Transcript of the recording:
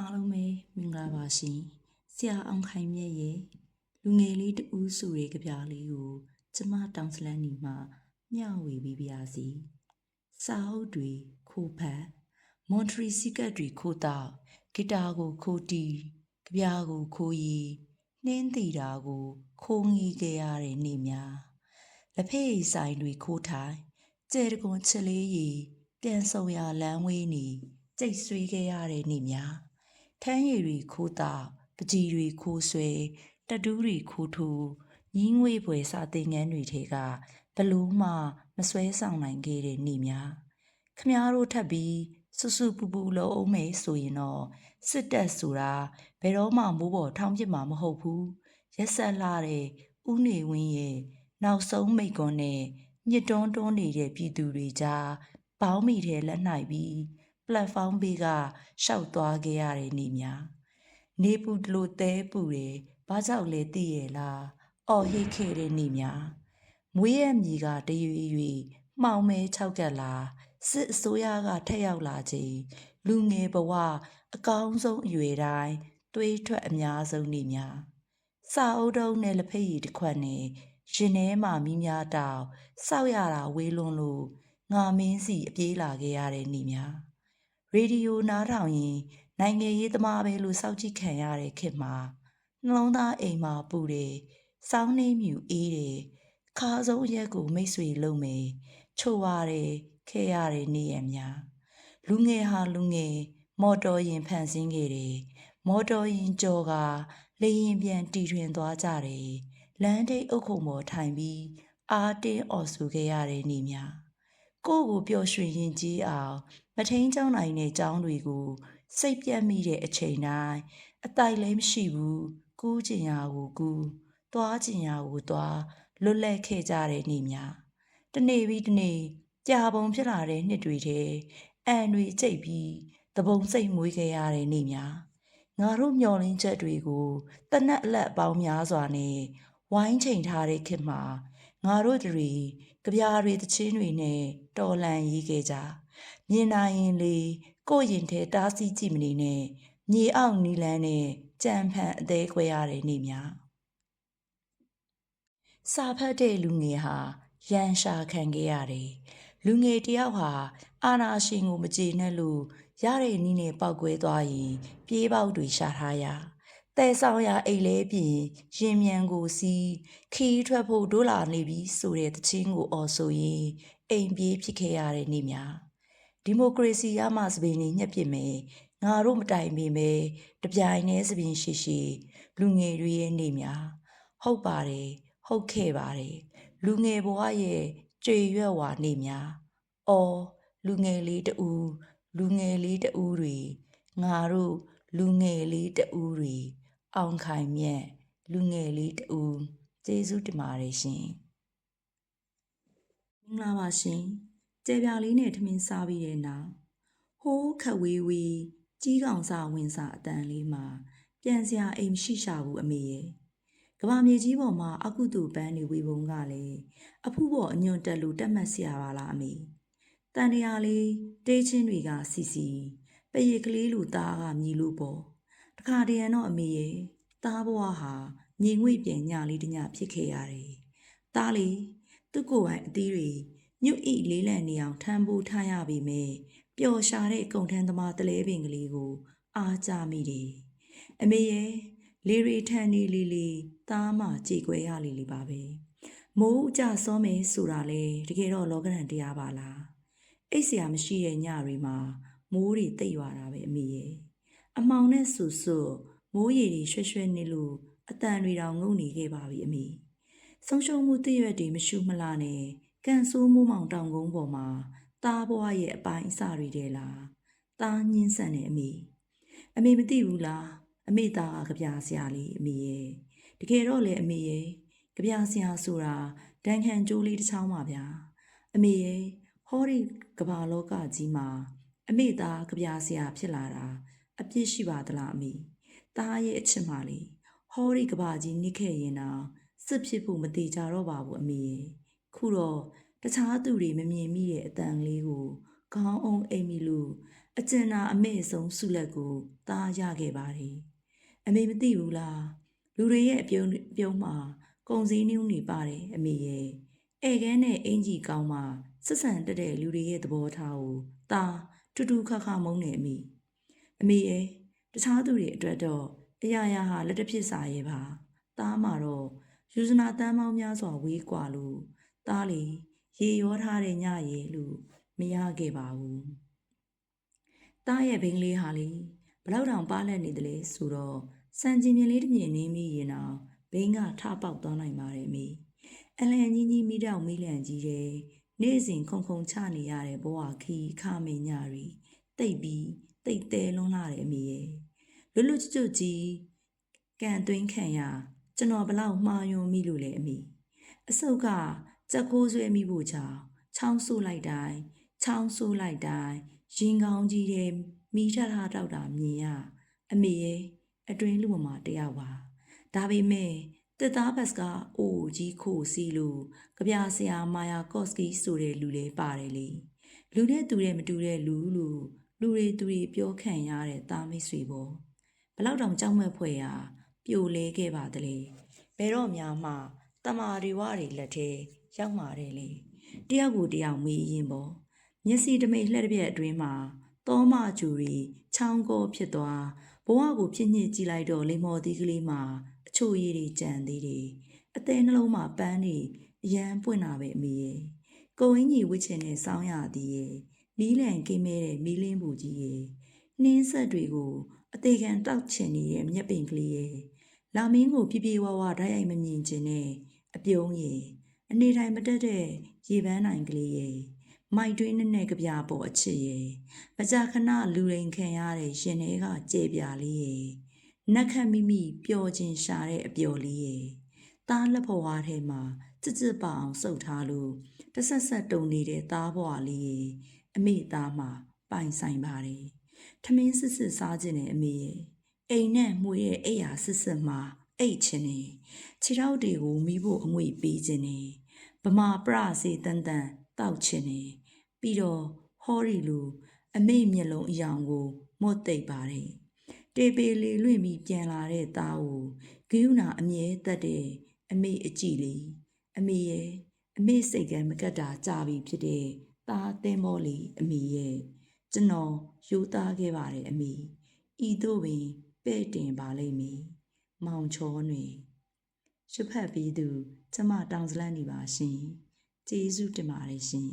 အားလုံးပဲမင်္ဂလာပါရှင်ဆရာအောင်ခိုင်မြတ်ရဲ့လူငယ်လေးတူးစုရဲ့ကြပြလေးကိုကျမတောင်စလန်းနီမှာမျှဝေပေးပါရစီစာအုပ်တွေခိုးဖတ်မွန်ထရီစီကတ်တွေခိုးတောက်ဂီတာကိုခိုးတီးကြပြကိုခိုးရီနှင်းတီတာကို ခိုးငီးခဲ့ရတဲ့နေ့များလက်ဖက်ရည်ဆိုင်တွေခိုးထိုင်ကျဲတကွန်ချစ်လေးရီပြန်ဆောင်ရလမ်းဝေးနေကြိတ်ဆွေးခဲ့ရတဲ့နေ့များ ထမ်းရည်တွေခိုးတာပကြီးတွေခိုးဆွဲတတူးတွေခိုးထိုးညီးငွေ့ပွဲစာသင်ငန်းတွေထဲကဘလို့မှမဆွဲဆောင်နိုင်ခဲ့တဲ့နေ့များခမားတို့ထပ်ပြီးစွစွပူပူလုံးအောင်မယ်ဆိုရင်တော့စစ်တပ်ဆိုတာဘယ်တော့မှမိုးပေါ်ထောင်ပြစ်မှာမဟုတ်ဘူးရက်ဆက်လာတဲ့ဥနေဝင်းရဲ့နောက်ဆုံးမိတ်ကွန်းနဲ့ညစ်တွန်းတွန်းနေတဲ့ပြည်သူတွေကြားပေါင်းမိတဲ့လက်နိုင်ပြီး ပလက်ဖောင်းဘေးကရှောက်သွားခဲ့ရတဲ့နေ့များနေပူတလို့တဲပူတယ်ဘာကြောင့်လဲသိရဲ့လားအော်ဟစ်ခဲ့တဲ့နေ့များမွေးရမြေကတရွေရွေမှောင်မဲ၆ကက်လာစစ်အစိုးရကထက်ရောက်လာခြင်းလူငယ်ဘဝအကောင်းဆုံးအရွယ်တိုင်းတွေးထွက်အများဆုံးနေ့များစာအုပ်တုံးနဲ့လက်ဖက်ရည်တစ်ခွက်နဲ့ရင်ထဲမှာမိများတောက်စောက်ရတာဝေးလွန်းလို့ငါမင်းစီအပြေးလာခဲ့ရတဲ့နေ့များ ရေဒီယိုနားထောင်ရင်နိုင်ငံရေးသမားပဲလို့စောက်ကြည့်ခံရတဲ့ခေတ်မှာနှလုံးသားအိမ်မှာပူတယ်။စောင်းနှင်းမြူအေးတယ်။ခါဆုံးအရက်ကိုမိတ်ဆွေလုံးမယ်။ချိုရတယ်ခဲရတဲ့နေ့ရက်များ။လူငယ်ဟာလူငယ်မော်တော်ယာဉ်ဖန်ဆင်းခဲ့တယ်။မော်တော်ယာဉ်ကြော်ကလေရင်ပြန်တီထွင်သွားကြတယ်။လမ်းထိပ်အုပ်ခုံပေါ်ထိုင်ပြီးအားတင်းအော်ဆူခဲ့ရတဲ့နေ့များ။ကိုယ့်ကိုပျော်ရွှင်ရင်ကြီးအောင် မထိန်ကြောင်းနိုင်တဲ့ကြောင်းတွေကို စိတ်ပြတ်မိတဲ့အချိန်တိုင်းအတိုက်လည်းမရှိဘူးကူးကျင်ရာကိုကူးသွားကျင်ရာကိုသွားလွတ်လပ်ခဲ့ကြတဲ့နေ့များတနေ့ပြီးတနေ့ကြာပုံဖြစ်လာတဲ့နှစ်တွေထဲအန်တွေကြိတ်ပြီးတပုံစိတ်မွေးခဲ့ရတဲ့နေ့များငါတို့မျောလင်းချက်တွေကိုတနက်အလက်အပေါင်းများစွာနဲ့ဝိုင်းချိန်ထားတဲ့ခေတ်မှာငါတို့တွေကြပြားတွေတချင်းတွေနဲ့တော်လန်ရေးခဲ့ကြ မြင်နိုင်ရင်လေကိုယ့်ရင်ထဲတားဆီးကြည့်မနေနဲ့မြေအောက်နီလန်းနဲ့ကြံဖန်အသေးခွဲရတဲ့နေ့များစာဖတ်တဲ့လူငယ်ဟာရန်ရှာခံခဲ့ရတယ်လူငယ်တယောက်ဟာအာနာရှင်ကိုမကျေနပ်လို့ရတဲ့နည်းနဲ့ပောက်ကွဲသွားရင်ပြေးပေါက်တွေရှာထားရတဲဆောင်ရအိတ်လဲပြင်ရင်မြန်ကိုစီးခီးထွက်ဖို့ဒိုးလာနေပြီဆိုတဲ့တခြင်းကိုအော်ဆိုရင်အိမ်ပြေးဖြစ်ခဲ့ရတဲ့နေ့များ ဒီမိုကရေစီရမှစပင်နေညှက်ပစ်မယ်ငါတို့မတိုင်ပင်ပဲတပြိုင်တည်းစပင်ရှိရှိ လူငယ်တွေရဲ့နေ့များဟုတ်ပါတယ်ဟုတ်ခဲ့ပါတယ်လူငယ်ဘဝရဲ့ကြွေရွက်ဝါနေ့များအော်လူငယ်လေးတူလူငယ်လေးတူတွေငါတို့လူငယ်လေးတူတွေအောင်ခိုင်မြတ်လူငယ်လေးတူကျေးဇူးတင်ပါတယ်ရှင်မင်္ဂလာပါရှင် ကြဲပြာလေးနဲ့ထမင်းစားပြီးတဲ့နောက်ဟိုးခက်ဝေးဝေးကြီးကောင်စာဝင်စာအတန်လေးမှာပြန်စရာအိမ်ရှိရှာဘူးအမေရဲ့ကဘာမြေကြီးပေါ်မှာအကုတုပန်းနေဝေပုံကလည်းအဖူးပေါ်အညွန့်တက်လို့တက်မှတ်စရာပါလားအမေတန်တရာလေးတေးချင်းတွေကစီစီပရိတ်ကလေးလူသားကမြည်လို့ပေါ့တခါတရံတော့အမေရဲ့သားဘဝဟာညီငွေ့ပြန်ညလေးတညဖြစ်ခဲ့ရတယ်သားလေးသူ့ကိုယ်ပိုင်အသီးတွေ ညွတ်ဤလေးလံနေအောင်ထမ်းဖို့ထားရပြီမယ်ပျော်ရှာတဲ့ကုံထမ်းသမားတလဲပင်ကလေးကိုအားကြမိတယ်အမေရဲ့လေရီထန်နေလီလီသားမကြည်ခွဲရလီလီပါပဲမိုးအကြစောမယ်ဆိုတာလေတကယ်တော့လောကရန်တရားပါလားအိတ်ဆရာမရှိတဲ့ညတွေမှာမိုးတွေတိတ်ရွာတာပဲအမေရဲ့အမောင်နဲ့ဆူဆူမိုးရေတွေရွှဲရွှဲနေလို့အတန်တွေတောင်ငုံနေခဲ့ပါပြီအမေဆုံးရှုံးမှုတည့်ရွက်တွေမရှုမလှနဲ့ ကန်ဆိုးမိုးမောင်တောင်ကုန်းပေါ်မှာသားဘွားရဲ့အပိုင်းအစတွေတဲ့လားသားညင်းဆန်တဲ့အမေအမေမသိဘူးလားအမေသားကကြပြဆရာလေးအမေရဲ့တကယ်တော့လေအမေရဲ့ကြပြဆရာဆိုတာဒန်ခံကြိုးလေးတစ်ချောင်းပါဗျာအမေရဲ့ဟောဒီကဘာလောကကြီးမှာအမေသားကြပြဆရာဖြစ်လာတာအပြစ်ရှိပါသလားအမေသားရဲ့အချစ်မလေးဟောဒီကဘာကြီးနိခဲ့ရင်တော့စစ်ဖြစ်ဖို့မတိကြတော့ပါဘူးအမေရဲ့ ခုတော့တခြားသူတွေမမြင်မိတဲ့အတန်လေးကိုခေါင်းအောင်အိမ်မီလို့အကျဉ်းနာအမေဆုံးဆုလက်ကိုသားရခဲ့ပါတယ်အမေမသိဘူးလားလူတွေရဲ့အပြုံးအပြုံးမှာကုံစည်းနှုံးနေပါတယ်အမေရဲ့ဧကန်းနဲ့အင်ကြီးကောင်းမှဆက်ဆံတက်တဲ့လူတွေရဲ့သဘောထားကိုသားတူတူခါခါမုန်းနေအမေအမေရဲ့တခြားသူတွေအတွက်တော့အရာရာဟာလက်တစ်ဖြစ်စာရဲ့ပါသားမှာတော့ယူဇနာတန်းပေါင်းများစွာဝေးကွာလို့ သားလေရေရောထားတဲ့ညရေလို့မရခဲ့ပါဘူးတားရဲ့ဘိန်းလေးဟာလေဘလောက်တောင်ပါလက်နေတယ်လဲဆိုတော့စံကျင်မြင်လေးတစ်မြင်နေမိရင်တော့ဘိန်းကထပေါက်သွားနိုင်ပါတယ်မေအလန်ကြီးကြီးမိတော့မိလန်ကြီးတယ်နေ့စဉ်ခုံခုံချနေရတဲ့ဘဝခီခမင်းညရီတိတ်ပြီးတိတ်တဲလွန်းလာတယ်အမေရဲ့လွတ်လွတ်ကျွတ်ကျွတ်ကြီးကန်သွင်းခံရကျွန်တော်ဘလောက်မှားယွန်းမိလို့လဲအမေအစုပ်က ကြက်ကိုးဆွဲမိဖို့ချောင်းချောင်းဆူလိုက်တိုင်းချောင်းဆူလိုက်တိုင်းရင်ကောင်းကြီးတဲ့မိထထတောက်တာမြင်ရအမေရဲ့အတွင်းလူမမတယောက်ပါဒါပေမဲ့တက်သားဘတ်ကအိုကြီးခိုစီလို့ကြပြဆရာမာယာကော့စကီဆိုတဲ့လူလေးပါတယ်လေလူနဲ့တူတဲ့မတူတဲ့လူလို့လူတွေသူတွေပြောခံရတဲ့သားမိတ်ဆွေပေါ့ဘလောက်တောင်ကြောက်မက်ဖွယ်ရာပြိုလဲခဲ့ပါတလေဘယ်တော့မှမှတမာရီဝတွေလက်ထဲ ရောက်มาတယ်လေတယောက်ကိုတယောက်မေးရင်ပေါ့မျက်စိတမိတ်လှည့်တစ်ပြက်အတွင်းမှာတောမကျူရီချောင်းကောဖြစ်သွားဘဝကိုဖြစ်ညစ်ကြည့်လိုက်တော့လိမ္မော်သီးကလေးမှာအချို့ရည်တွေကြံသေးတယ်အသေးနှလုံးမှာပန်းနေအရန်ပွင့်တာပဲအမေရဲ့ကိုဝင်းကြီးဝစ်ချင်တဲ့စောင်းရသည်ရဲ့မီးလံကိမဲတဲ့မီးလင်းပူကြီးရဲ့နှင်းဆက်တွေကိုအသေးခံတောက်ချင်နေတဲ့မျက်ပင်ကလေးရဲ့လာမင်းကိုပြပြဝဝဓာတ်ရိုက်မမြင်ချင်တဲ့အပြုံးရဲ့ အနေတိုင်းမတက်တဲ့ရေပန်းနိုင်ကလေးရဲ့မိုက်တွင်းနဲ့နဲ့ကြပြပေါ်အချစ်ရဲ့မကြာခဏလူရင်ခံရတဲ့ရှင်တွေကကြေပြလေးရဲ့နက်ခတ်မိမိပျော်ခြင်းရှာတဲ့အပျော်လေးရဲ့သားလက်ဘဝထဲမှာစစ်စစ်ပအောင်စုပ်ထားလို့တဆက်ဆက်တုံနေတဲ့သားဘဝလေးရဲ့အမေသားမှာပိုင်ဆိုင်ပါတယ်ထမင်းစစ်စစ်စားခြင်းနဲ့အမေရဲ့အိမ်နဲ့မှုရဲ့အိယာစစ်စစ်မှာ အိတ်ခြင်းနဲ့ခြေထောက်တွေကိုမိဖို့အငွေပေးခြင်းနဲ့ဗမာပရစေတန်တန်တောက်ခြင်းနဲ့ပြီးတော့ဟောရီလူအမေမျက်လုံးအယောင်ကိုမော့သိပ်ပါတယ်တေပေလီလွင့်ပြီးပြန်လာတဲ့သားကိုဂိယူနာအမြဲတက်တဲ့အမေအကြည့်လေးအမေရဲ့အမေစိတ်ကမကတ်တာကြာပြီဖြစ်တဲ့သားသင်းမောလေးအမေရဲ့ကျွန်တော်ယူသားခဲ့ပါတယ်အမေဤတို့ပင်ပဲ့တင်ပါလိမ့်မည် မောင်ချောတွင်ရှုဖတ်ပြီးသူ ကျမတောင်စလန့်နေပါရှင်ကျေးဇူးတင်ပါတယ်ရှင်